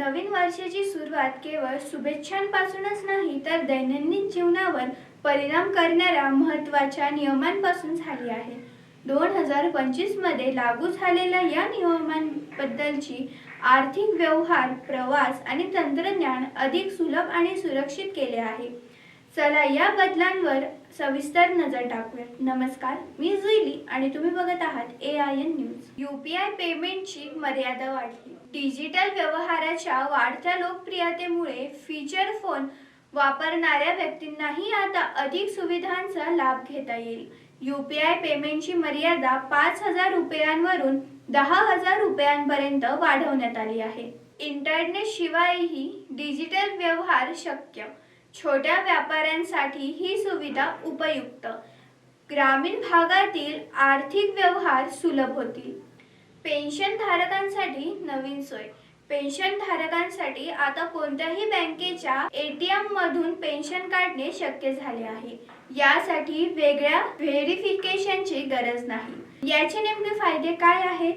नवीन वर्षाची सुरुवात केवळ शुभेच्छांपासूनच नाही तर दैनंदिन जीवनावर परिणाम करणाऱ्या महत्त्वाच्या नियमांपासून झाली आहे. दोन हजार पंचवीसमध्ये लागू झालेल्या या नियमांबद्दलची आर्थिक व्यवहार प्रवास आणि तंत्रज्ञान अधिक सुलभ आणि सुरक्षित केले आहे. चला या बदलांवर सविस्तर नजर टाकूया. नमस्कार मी जुईली आणि तुम्ही बघत आहात A I N news U P I पेमेंटची मर्यादा वाढली. डिजिटल व्यवहाराच्या वाढत्या लोकप्रियतेमुळे फीचर फोन वापरणाऱ्या व्यक्तींनाही आता अधिक सुविधांचा लाभ घेता येईल. यू पी आय पेमेंटची मर्यादा पाच हजार रुपयांवरून दहा हजार रुपयांपर्यंत वाढवण्यात आली आहे. इंटरनेट शिवायही डिजिटल व्यवहार शक्य. छोट्या व्यापाऱ्यांसाठी ही सुविधा उपयुक्त. ग्रामीण भागातील आर्थिक व्यवहार सुलभ होतील. पेन्शन धारकांसाठी नवीन सोय. पेन्शन धारकांसाठी आता कोणत्याही बँकेच्या एटीएम मधून पेन्शन काढणे शक्य झाले आहे. यासाठी वेगळ्या व्हेरिफिकेशनची गरज नाही. याचे नेमके फायदे काय आहेत?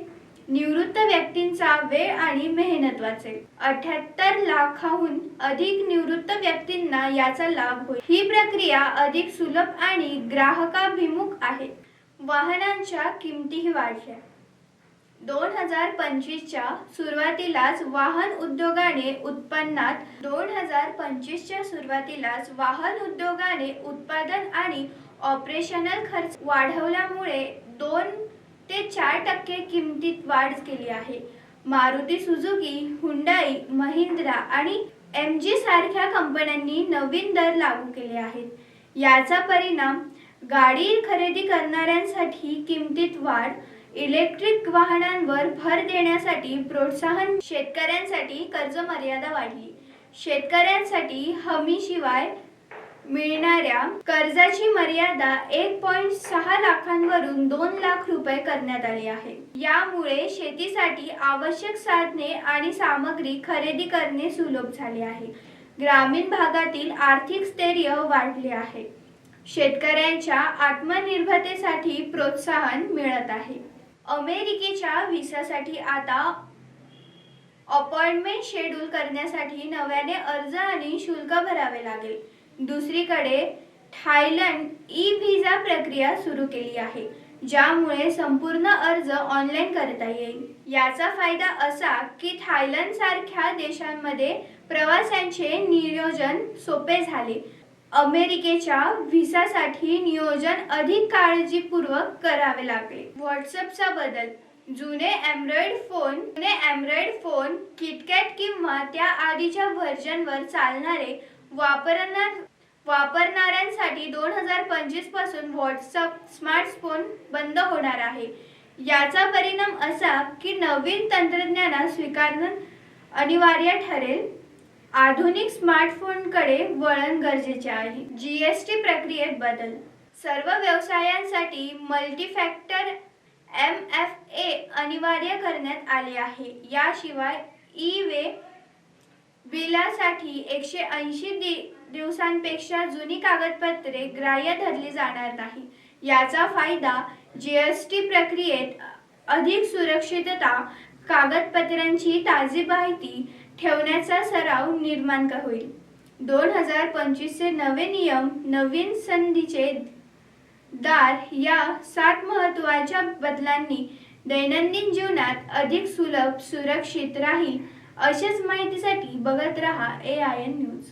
निवृत्त व्यक्तींचा वेळ आणि मेहनत वाचेल अठ्याहत्तर लाखाहून अधिक निवृत्त व्यक्तींना याचा लाभ होईल. ही प्रक्रिया अधिक सुलभ आणि ग्राहकाभिमुख आहे. वाहनांच्या किमतीही वाढल्या. दोन हजार पंचवीसच्या सुरुवातीलाच वाहन उद्योगाने उत्पन्नात दोन हजार पंचवीसच्या सुरुवातीलाच वाहन उद्योगाने उत्पादन आणि ऑपरेशनल खर्च वाढवल्यामुळे दोन ते चार टक्के किमतीत वाढ केली आहे. मारुती सुझुकी हुंडाई महिंद्रा आणि एम जी सारख्या कंपन्यांनी नवीन दर लागू केले आहेत. याचा परिणाम गाडी खरेदी करणाऱ्यांसाठी किमतीत वाढ इलेक्ट्रिक वाहनांवर भर देण्यासाठी प्रोत्साहन शेतकऱ्यांसाठी कर्ज मर्यादा वाढली. शेतकऱ्यांसाठी हमीशिवाय मिळणाऱ्या कर्जाची मर्यादा एक पॉईंट सहा लाखांवरून दोन लाख रुपये करण्यात आली आहे. यामुळे शेतीसाठी आवश्यक साधने आणि सामग्री खरेदी करणे सुलभ झाले आहे. ग्रामीण भागातील आर्थिक स्थैर्य वाढले आहे. शेतकऱ्यांच्या आत्मनिर्भरतेसाठी प्रोत्साहन मिळत आहे. अमेरिकेच्या व्हिसासाठी आता अपॉइंटमेंट शेड्यूल करण्यासाठी नव्याने अर्ज आणि शुल्क भरावे लागेल. दुसरीकडे थायलंड ई व्हिसा प्रक्रिया सुरू केली आहे ज्यामुळे संपूर्ण अर्ज ऑनलाईन करता येईल. याचा फायदा असा की थायलंड सारख्या देशांमध्ये प्रवाशांचे नियोजन सोपे झाले. अमेरिकेच्या व्हिसासाठी नियोजन अधिक काळजीपूर्वक करावे लागले. व्हॉट्सअपचा बदल जुने अँड्रॉइड फोन जुने अँड्रॉइड फोन किटकॅट किंवा त्या आधीच्या व्हर्जनवर चालणारे वापरणार वापरणाऱ्यांसाठी दोन हजार पंचवीसपासून व्हॉट्सअप स्मार्टफोन बंद होणार आहे. याचा परिणाम असा की नवीन तंत्रज्ञानात स्वीकारणं अनिवार्य ठरेल. आधुनिक स्मार्टफोनकडे वळण गरजेचे आहे. जी एस टी प्रक्रियेत बदल. सर्व व्यवसायांसाठी मल्टीफॅक्टर एम एफ ए अनिवार्य करण्यात आले आहे. याशिवाय ई वे बिलासाठी एकशे ऐंशी दि दिवसांपेक्षा जुनी कागदपत्रे ग्राह्य धरली जाणार नाही. याचा फायदा जीएसटी प्रक्रियेत अधिक सुरक्षितता कागदपत्रांची ताजी माहिती ठेवण्याचा सराव निर्माण होईल. दोन हजार पंचवीसचे नवे नियम नवीन संधीचे दार या सात महत्त्वाच्या बदलांनी दैनंदिन जीवनात अधिक सुलभ सुरक्षित राहील. अशाच माहितीसाठी बघत रहा ए आय एन न्यूज